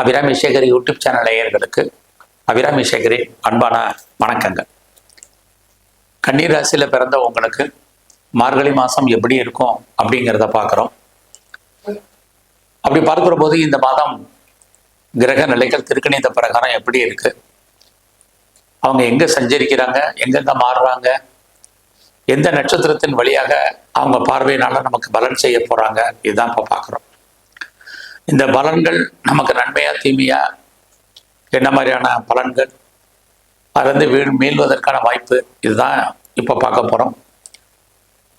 Abirami Sekar YouTube channel நேயர்களுக்கு அபிராமி சேகரி அன்பான வணக்கங்கள். கண்ணீர் ராசியில் பிறந்த உங்களுக்கு மார்கழி மாதம் எப்படி இருக்கும் அப்படிங்கிறத பார்க்குறோம். அப்படி பார்க்குற போது இந்த மாதம் கிரக நிலைகள் திருக்கணித பிரகாரம் எப்படி இருக்கு? அவங்க எங்கே சஞ்சரிக்கிறாங்க எங்கெங்க மாறுறாங்க எந்த நட்சத்திரத்தின் வழியாக அவங்க பார்வையினால நமக்கு பலன் செய்ய போறாங்க இதுதான் இப்போ பார்க்குறோம். இந்த பலன்கள் நமக்கு நன்மையா தீமையா? என்ன மாதிரியான பலன்கள்? அதுலேருந்து வீடு மீள்வதற்கான வாய்ப்பு இதுதான் இப்போ பார்க்க போகிறோம்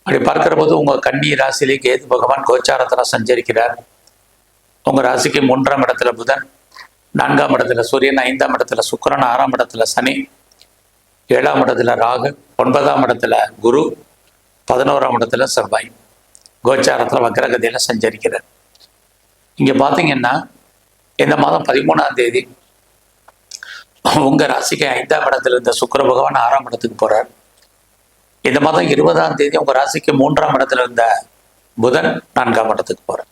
அப்படி பார்க்குற போது உங்கள் கன்னி ராசியிலே கேது பகவான் கோச்சாரத்தில் சஞ்சரிக்கிறார். உங்கள் ராசிக்கு மூன்றாம் இடத்துல புதன் நான்காம் இடத்துல சூரியன் ஐந்தாம் இடத்துல சுக்கிரன் ஆறாம் இடத்துல சனி ஏழாம் இடத்துல ராகு ஒன்பதாம் இடத்துல குரு பதினோராம் இடத்துல செவ்வாய். கோச்சாரத்தில் வக்ரகதியில் சஞ்சரிக்கிறார். இங்கே பார்த்தீங்கன்னா இந்த மாதம் பதிமூணாம் தேதி உங்கள் ராசிக்கு ஐந்தாம் இடத்துல இருந்த சுக்கிர பகவான் ஆறாம் இடத்துக்கு போகிறார் இந்த மாதம் இருபதாம் தேதி உங்கள் ராசிக்கு மூன்றாம் இடத்துல இருந்த புதன் நான்காம் இடத்துக்கு போகிறார்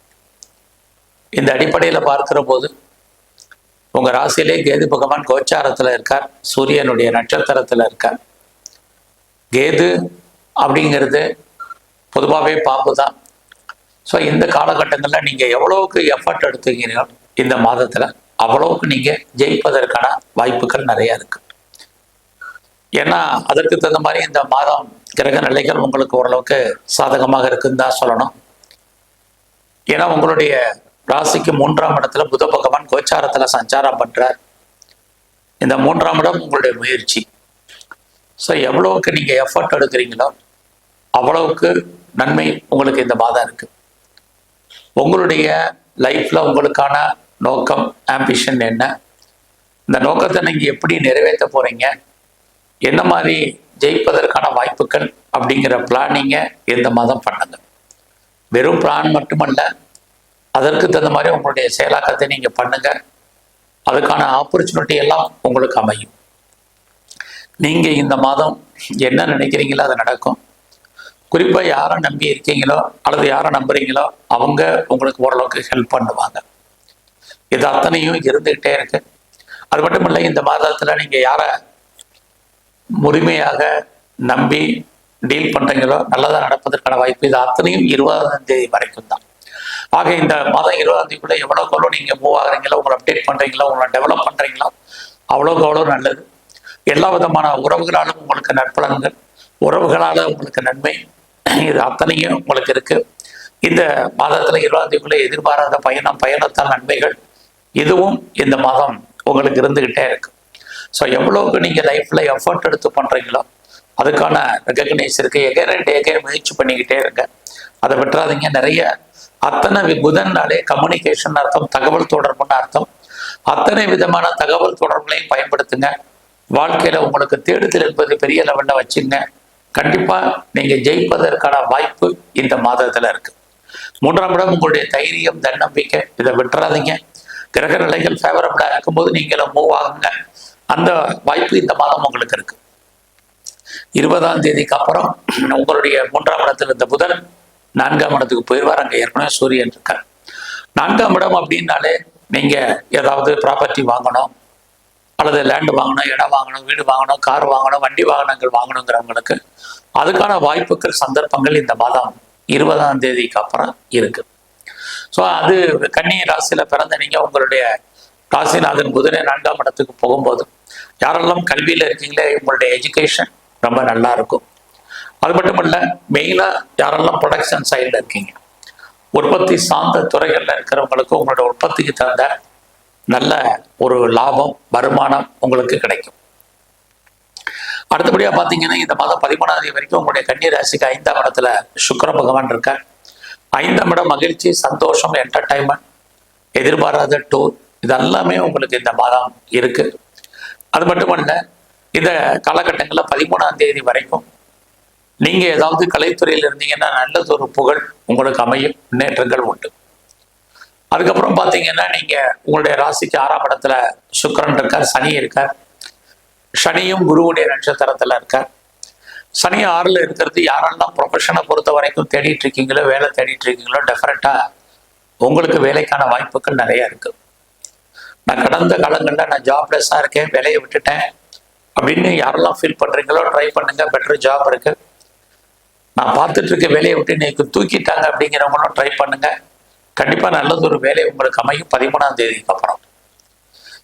இந்த அடிப்படையில் பார்க்கிற போது உங்கள் ராசியிலே கேது பகவான் கோச்சாரத்தில் இருக்கார் சூரியனுடைய நட்சத்திரத்தில் இருக்கார். கேது அப்படிங்கிறது பொதுவாகவே பாம்பு தான் ஸோ இந்த காலகட்டங்களில் நீங்கள் எவ்வளோவுக்கு எஃபர்ட் எடுத்துக்கிறீங்களோ இந்த மாதத்தில் அவ்வளோவுக்கு நீங்கள் ஜெயிப்பதற்கான வாய்ப்புகள் நிறைய இருக்கு. ஏன்னா அதற்கு தகுந்த மாதிரி இந்த மாதம் கிரக நிலைகள் உங்களுக்கு ஓரளவுக்கு சாதகமாக இருக்குன்னு தான் சொல்லணும். ஏன்னா உங்களுடைய ராசிக்கு மூன்றாம் இடத்துல புத பகவான் கோச்சாரத்தில் சஞ்சாரம் பண்ணுறார் இந்த மூன்றாம் இடம் உங்களுடைய முயற்சி. ஸோ எவ்வளவுக்கு நீங்கள் எஃபர்ட் எடுக்கிறீங்களோ அவ்வளவுக்கு நன்மை உங்களுக்கு இந்த மாதம் இருக்குது உங்களுடைய லைஃப்ல உங்களுக்கான நோக்கம் ஆம்பிஷன் என்ன? இந்த நோக்கத்தை நீங்கள் எப்படி நிறைவேற்ற போறீங்க? என்ன மாதிரி ஜெயிப்பதற்கான வாய்ப்புகள் அப்படிங்கிற பிளானிங்கை இந்த மாதம் பண்ணுங்க. வெறும் பிளான் மட்டுமல்ல அதற்கு தகுந்த மாதிரி உங்களுடைய செயலாக்கத்தை நீங்கள் பண்ணுங்க. அதுக்கான ஆப்பர்ச்சுனிட்டி எல்லாம் உங்களுக்கு அமையும். நீங்கள் இந்த மாதம் என்ன நினைக்கிறீங்களோ அது நடக்கும். குறிப்பாக யாரை நம்பி இருக்கீங்களோ அல்லது யாரை நம்புறீங்களோ அவங்க உங்களுக்கு ஓரளவுக்கு ஹெல்ப் பண்ணுவாங்க. இது அத்தனையும் இருந்துகிட்டே இருக்கு. அது மட்டும் இல்லை இந்த மாதத்தில் நீங்கள் யாரை முழுமையாக நம்பி டீல் பண்ணுறீங்களோ நல்லதாக நடப்பதற்கான வாய்ப்பு இது அத்தனையும் இருபதாம் தேதி வரைக்கும் தான். ஆக இந்த மாதம் இருபதாம் தேதிக்குள்ளே எவ்வளோக்கு எவ்வளோ நீங்கள் மூவ் ஆகுறீங்களோ உங்களை அப்டேட் பண்ணுறீங்களோ உங்களை டெவலப் பண்ணுறீங்களோ அவ்வளோக்கு அவ்வளோ நல்லது. எல்லா விதமான உறவுகளாலும் உங்களுக்கு நற்பலன்கள் உறவுகளால் உங்களுக்கு நன்மை. இது அத்தனையும் உங்களுக்கு இருக்கு. இந்த மாதத்தில் இருபதாம் தேதிக்குள்ள எதிர்பாராத பயணம் பயணத்தால் நன்மைகள் இதுவும் இந்த மாதம் உங்களுக்கு இருந்துகிட்டே இருக்கு. ஸோ எவ்வளோக்கு நீங்கள் லைஃப்பில் எஃபர்ட் எடுத்து பண்ணுறீங்களோ அதுக்கான ரெகக்னைஸ் இருக்கு எகேன் அண்ட் முயற்சி பண்ணிக்கிட்டே இருங்க. அதை விட்டுறாதீங்க. நிறைய அத்தனை வி- புதன்னாலே கம்யூனிகேஷன் அர்த்தம் தகவல் தொடர்புன்னு அர்த்தம். அத்தனை விதமான தகவல் தொடர்புகளையும் பயன்படுத்துங்க. வாழ்க்கையில உங்களுக்கு தேடுதல் என்பது பெரிய லெவல்ல வச்சுங்க. கண்டிப்பா நீங்க ஜெயிப்பதற்கான வாய்ப்பு இந்த மாதத்துல இருக்கு. மூன்றாம் இடம் உங்களுடைய தைரியம் தன்னம்பிக்கை. இதை விட்டுறாதீங்க. கிரக நிலைகள் ஃபேவரபிளா இருக்கும்போது நீங்களும் மூவ் ஆகுங்க. அந்த வாய்ப்பு இந்த மாதம் உங்களுக்கு இருக்கு. இருபதாம் தேதிக்கு அப்புறம் உங்களுடைய மூன்றாம் இடத்துல இருந்த புதன் நான்காம் இடத்துக்கு போயிடுவார். அங்கே ஏற்கனவே சூரியன் இருக்கார். நான்காம் இடம் அப்படின்னாலே நீங்க ஏதாவது ப்ராப்பர்ட்டி வாங்கணும். அல்லது லேண்டு வாங்கணும் இடம் வாங்கணும் வீடு வாங்கணும் கார் வாங்கணும் வண்டி வாகனங்கள் வாங்கணுங்கிறவங்களுக்கு அதுக்கான வாய்ப்புகள் சந்தர்ப்பங்கள் இந்த மாதம் இருபதாம் தேதிக்கு அப்புறம் இருக்கு. ஸோ அது கன்னி ராசியில பிறந்த நீங்க உங்களுடைய ராசிநாதன் புதனே நான்காம் இடத்துக்கு போகும்போது யாரெல்லாம் கல்வியில இருக்கீங்களே உங்களுடைய எஜுகேஷன் ரொம்ப நல்லா இருக்கும். அது மட்டும் இல்லை மெயினாக யாரெல்லாம் ப்ரொடக்ஷன் சைடில் இருக்கீங்க? உற்பத்தி சார்ந்த துறைகளில் இருக்கிறவங்களுக்கு உங்களோட உற்பத்திக்கு தகுந்த நல்ல ஒரு லாபம் வருமானம் உங்களுக்கு கிடைக்கும். அடுத்தபடியா பாத்தீங்கன்னா இந்த மாதம் பதிமூணாம் தேதி வரைக்கும் உங்களுடைய கன்னி ராசிக்கு ஐந்தாம் இடத்துல சுக்கிர பகவான் இருக்கார். ஐந்தாம் இடம் மகிழ்ச்சி சந்தோஷம் என்டர்டைன்மெண்ட் எதிர்பாராத டூர் இதெல்லாமே உங்களுக்கு இந்த மாதம் இருக்கு. அது மட்டுமல்ல இந்த காலகட்டங்களில் பதிமூணாம் தேதி வரைக்கும் நீங்க ஏதாவது கலைத்துறையில் இருந்தீங்கன்னா நல்லது ஒரு புகழ் உங்களுக்கு அமையும் முன்னேற்றங்கள் உண்டு. அதுக்கப்புறம் பார்த்தீங்கன்னா நீங்க உங்களுடைய ராசிக்கு ஆறாம் இடத்துல சுக்கரன் இருக்கார் சனி இருக்கார். சனியும் குருவுடைய நட்சத்திரத்துல இருக்கார். சனி ஆறுல இருக்கிறது யாரெல்லாம் ப்ரொஃபஷனை பொறுத்த வரைக்கும் தேடிட்டு இருக்கீங்களோ வேலை தேடிட்டு இருக்கீங்களோ டெஃபரெண்டா உங்களுக்கு வேலைக்கான வாய்ப்புகள் நிறைய இருக்கு. நான் கடந்த காலங்களில் நான் ஜாப்லெஸ்ஸாக இருக்கேன் வேலையை விட்டுட்டேன் அப்படின்னு யாரெல்லாம் ஃபீல் பண்ணுறீங்களோ ட்ரை பண்ணுங்க பெட்டர் ஜாப் இருக்கு. நான் பார்த்துட்டு இருக்க வேலையை விட்டு இன்னைக்கு தூக்கிட்டாங்க அப்படிங்கிறவங்களும் ட்ரை பண்ணுங்க. கண்டிப்பாக நல்லது ஒரு வேலை உங்களுக்கு அமையும் பதிமூணாம் தேதிக்கு அப்புறம்.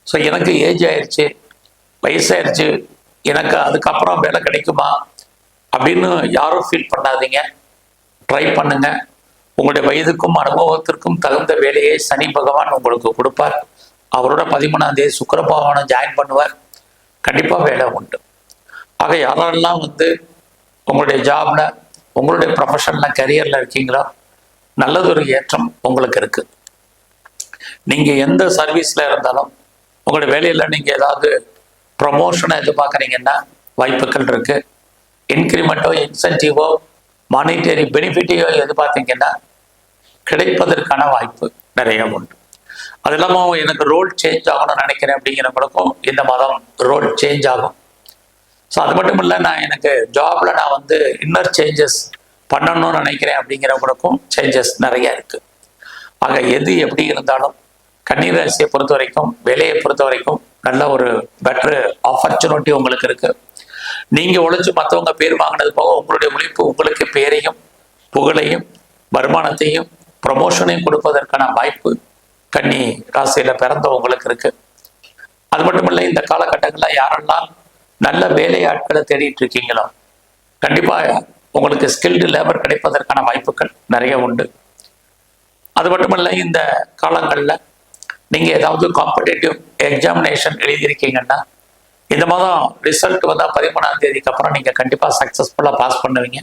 ஸோ எனக்கு ஏஜ் ஆயிடுச்சு வயசாயிருச்சு எனக்கு அதுக்கப்புறம் வேலை கிடைக்குமா அப்படின்னு யாரும் ஃபீல் பண்ணாதீங்க. ட்ரை பண்ணுங்க. உங்களுடைய வயதுக்கும் அனுபவத்திற்கும் தகுந்த வேலையை சனி பகவான் உங்களுக்கு கொடுப்பார். அவரோட பதிமூணாம் தேதி சுக்கர பகவானை ஜாயின் பண்ணுவார். கண்டிப்பாக வேலை உண்டு. ஆக யாரெல்லாம் வந்து உங்களுடைய ஜாப்ல உங்களுடைய ப்ரொஃபஷனில் கரியரில் இருக்கீங்களோ நல்லதொரு ஏற்றம் உங்களுக்கு இருக்கு. நீங்கள் எந்த சர்வீஸில் இருந்தாலும் உங்களுடைய வேலையில் நீங்கள் ஏதாவது ப்ரொமோஷனை எதிர்பார்க்குறீங்கன்னா வாய்ப்புகள் இருக்கு. இன்க்ரிமெண்ட்டோ இன்சென்டிவோ மானிட்டரி பெனிஃபிட்டையோ எதிர்பார்த்தீங்கன்னா கிடைப்பதற்கான வாய்ப்பு நிறைய உண்டு. அது இல்லாமல் எனக்கு ரோல் சேஞ்ச் ஆகணும்னு நினைக்கிறேன் அப்படிங்கிறவங்களுக்கும் இந்த மாதம் ரோல் சேஞ்ச் ஆகும். ஸோ அது மட்டும் இல்லை நான் எனக்கு ஜாப்ல நான் வந்து இன்னர் சேஞ்சஸ் பண்ணணும்னு நினைக்கிறேன் அப்படிங்கிறவங்களுக்கும் சேஞ்சஸ் நிறைய இருக்கு. ஆக எது எப்படி இருந்தாலும் கண்ணீர் ராசியை பொறுத்த வரைக்கும் வேலையை பொறுத்த வரைக்கும் நல்ல ஒரு பெட்டர் ஆப்பர்ச்சுனிட்டி உங்களுக்கு இருக்கு. நீங்க உழைச்சு மற்றவங்க பேர் வாங்கினது போக உங்களுடைய உழைப்பு உங்களுக்கு பேரையும் புகழையும் வருமானத்தையும் ப்ரமோஷனையும் கொடுப்பதற்கான வாய்ப்பு கன்னி ராசியில பிறந்தவங்களுக்கு இருக்கு. அது மட்டும் இல்லை இந்த காலகட்டங்களில் யாரெல்லாம் நல்ல வேலையாட்களை தேடிட்டு இருக்கீங்களோ கண்டிப்பா உங்களுக்கு ஸ்கில்டு லேபர் கிடைப்பதற்கான வாய்ப்புகள் நிறைய உண்டு. அது மட்டுமல்ல இந்த காலங்களில் நீங்கள் ஏதாவது காம்படேட்டிவ் எக்ஸாமினேஷன் எழுதியிருக்கீங்கன்னா இந்த மாதம் ரிசல்ட் வந்தால் பதிமூணாம் தேதிக்கு அப்புறம் நீங்கள் கண்டிப்பாக சக்ஸஸ்ஃபுல்லாக பாஸ் பண்ணுவீங்க.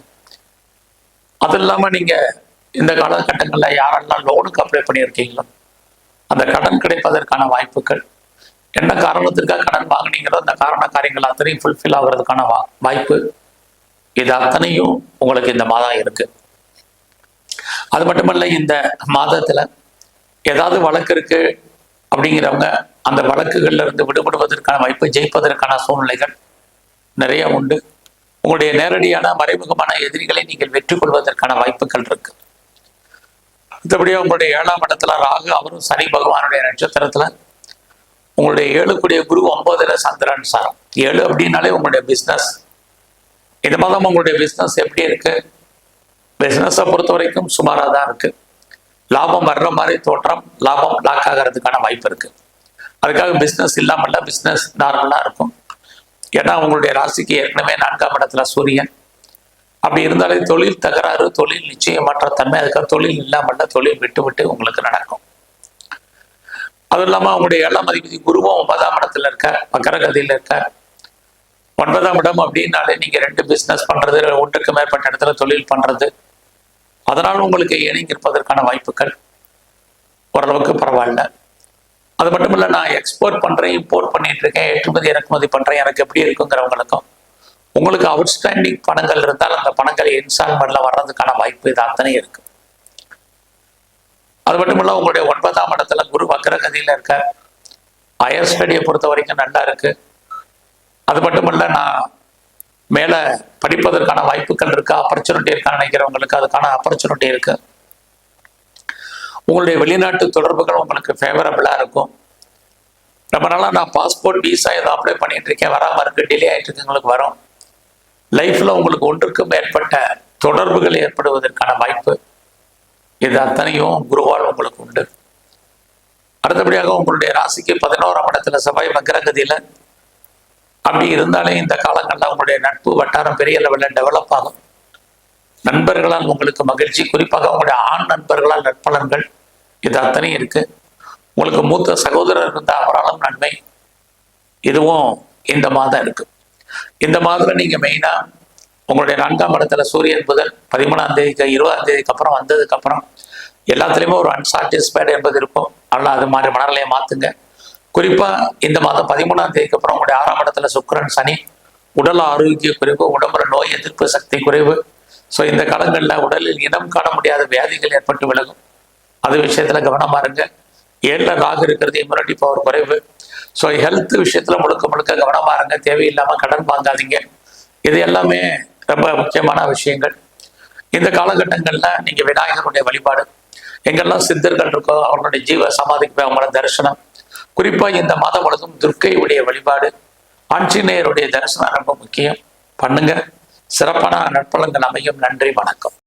அது இல்லாமல் நீங்கள் இந்த காலகட்டங்களில் யாரெல்லாம் லோனுக்கு அப்ளை பண்ணியிருக்கீங்களோ அந்த கடன் கிடைப்பதற்கான வாய்ப்புகள் என்ன காரணத்திற்காக கடன் வாங்கினீங்களோ அந்த காரண காரியங்கள் அத்தனையும் ஃபுல்ஃபில் ஆகிறதுக்கான வா வாய்ப்பு இது அத்தனையும் உங்களுக்கு இந்த மாதம் இருக்கு. அது மட்டுமல்ல இந்த மாதத்துல ஏதாவது வழக்கு இருக்கு அப்படிங்கிறவங்க அந்த வழக்குகள்ல இருந்து விடுபடுவதற்கான வாய்ப்பு ஜெயிப்பதற்கான சூழ்நிலைகள் நிறைய உண்டு. உங்களுடைய நேரடியான மறைமுகமான எதிரிகளை நீங்கள் வெற்றி கொள்வதற்கான வாய்ப்புகள் இருக்கு. மற்றபடியாக உங்களுடைய ஏழாம் இடத்துல ராகு அவரும் சனி பகவானுடைய நட்சத்திரத்துல உங்களுடைய ஏழுக்குடைய குரு ஒன்பதுல சந்திரன் சாரம். ஏழு அப்படின்னாலே உங்களுடைய பிஸ்னஸ் இந்த மாதம் உங்களுடைய பிஸ்னஸ் எப்படி இருக்கு? பிஸ்னஸை பொறுத்த வரைக்கும் சுமாராக தான் இருக்கு. லாபம் வர்ற மாதிரி தோற்றம் லாபம் லாக் ஆகிறதுக்கான வாய்ப்பு இருக்கு. அதுக்காக பிஸ்னஸ் இல்லாமல்ல பிஸ்னஸ் நார்மலாக இருக்கும். ஏன்னா உங்களுடைய ராசிக்கு ஏற்கனவே நான்காம் இடத்துல சூரியன். அப்படி இருந்தாலே தொழில் தகராறு தொழில் நிச்சயமற்ற தன்மை அதுக்காக தொழில் இல்லாமல்ல தொழில் விட்டு விட்டு உங்களுக்கு நடக்கும். அதுவும் இல்லாமல் அவங்களுடைய ஏழாம் அதிபதி குருவும் ஒன்பதாம் இடத்துல இருக்க மக்கரகதியில் இருக்க ஒன்பதாம் இடம் அப்படின்னாலே நீங்க ரெண்டு பிசினஸ் பண்றது ஒன்றுக்கு மேற்பட்ட இடத்துல தொழில் பண்றது. அதனால் உங்களுக்கு இணங்கி இருப்பதற்கான வாய்ப்புகள் ஓரளவுக்கு பரவாயில்ல. அது மட்டும் இல்லை நான் எக்ஸ்போர்ட் பண்றேன் இம்போர்ட் பண்ணிட்டு இருக்கேன் ஏற்றுமதி இறக்குமதி பண்றேன் எனக்கு எப்படி இருக்குங்கிறவங்களுக்கும் உங்களுக்கு அவுட்ஸ்டாண்டிங் பணங்கள் இருந்தால் அந்த பணங்கள் இன்ஸ்டால்மெண்ட்ல வர்றதுக்கான வாய்ப்பு இது அத்தனை இருக்கு. அது மட்டும் இல்லை உங்களுடைய ஒன்பதாம் இடத்துல குரு வக்கரகதியில இருக்க ஹையர் ஸ்டடியை பொறுத்த வரைக்கும் நல்லா இருக்குது அது மட்டும் நான் மேலே படிப்பதற்கான வாய்ப்புகள் இருக்கு? ஆப்பர்ச்சுனிட்டி இருக்கான்னு நினைக்கிறவங்களுக்கு அதுக்கான ஆப்பர்ச்சுனிட்டி இருக்கு. உங்களுடைய வெளிநாட்டு தொடர்புகள் உங்களுக்கு ஃபேவரபிளாக இருக்கும். ரொம்ப நாளாக நான் பாஸ்போர்ட் விசா ஏதோ அப்ளை பண்ணிட்டு இருக்கேன். வராமல் இருக்கு டிலே ஆகிட்டு இருக்கு உங்களுக்கு வரும். லைஃப்பில் உங்களுக்கு ஒன்றுக்கு மேற்பட்ட தொடர்புகள் ஏற்படுவதற்கான வாய்ப்பு. இது அத்தனையும் குருவால் உங்களுக்கு உண்டு. அடுத்தபடியாக உங்களுடைய ராசிக்கு பதினோராம் இடத்துல செவ்வாய் மகரகதியில அப்படி இருந்தாலே இந்த காலங்களில் உங்களுடைய நட்பு வட்டாரம் பெரிய லெவலில் டெவலப் ஆகும். நண்பர்களால் உங்களுக்கு மகிழ்ச்சி குறிப்பாக உங்களுடைய ஆண் நண்பர்களால் நற்பலன்கள் இது அத்தனையும் இருக்கு. உங்களுக்கு மூத்த சகோதரர் இருந்தால் அவராலும் நன்மை இதுவும் இந்த மாதம் இருக்கு. இந்த மாதிரி நீங்க மெயினா உங்களுடைய நான்காம் இடத்துல சூரியன் புதன் பதிமூணாம் தேதிக்கு இருபதாம் தேதிக்கு அப்புறம் வந்ததுக்கு அப்புறம் எல்லாத்துலேயுமே ஒரு அன்சாட்டிஸ்ஃபைடு என்பது இருக்கும். ஆனால் அது மாதிரி மனநிலையை மாற்றுங்க குறிப்பா இந்த மாதம் பதிமூணாம் தேதிக்கு அப்புறம் உங்களுடைய ஆறாம் இடத்துல சுக்கரன் சனி உடல் ஆரோக்கிய குறைவு உடம்புல நோய் எதிர்ப்பு சக்தி குறைவு. ஸோ இந்த காலங்களில் உடலில் இனம் காண முடியாத வியாதிகள் ஏற்பட்டு விலகும். அது விஷயத்துல கவனமா இருங்க. ஏழில் ராகு இருக்கிறது இம்யூனிட்டி பவர் குறைவு. ஸோ ஹெல்த் விஷயத்துல முழுக்க முழுக்க கவனமா இருங்க. தேவையில்லாம கடன் வாங்காதீங்க. இது எல்லாமே ரொம்ப முக்கியமான விஷயங்கள். இந்த காலகட்டங்கள்ல நீங்க விநாயகருடைய வழிபாடு. எங்கெல்லாம் சித்தர்கள் இருக்கோ அவர்களுடைய ஜீவ சமாதிக்கு போய் அவங்களோட தரிசனம் குறிப்பா இந்த மாதம் முழுதும் துர்க்கையுடைய வழிபாடு ஆஞ்சநேயருடைய தரிசனம் ரொம்ப முக்கியம். பண்ணுங்க. சிறப்பான நற்பலன்கள் அமையும். நன்றி வணக்கம்.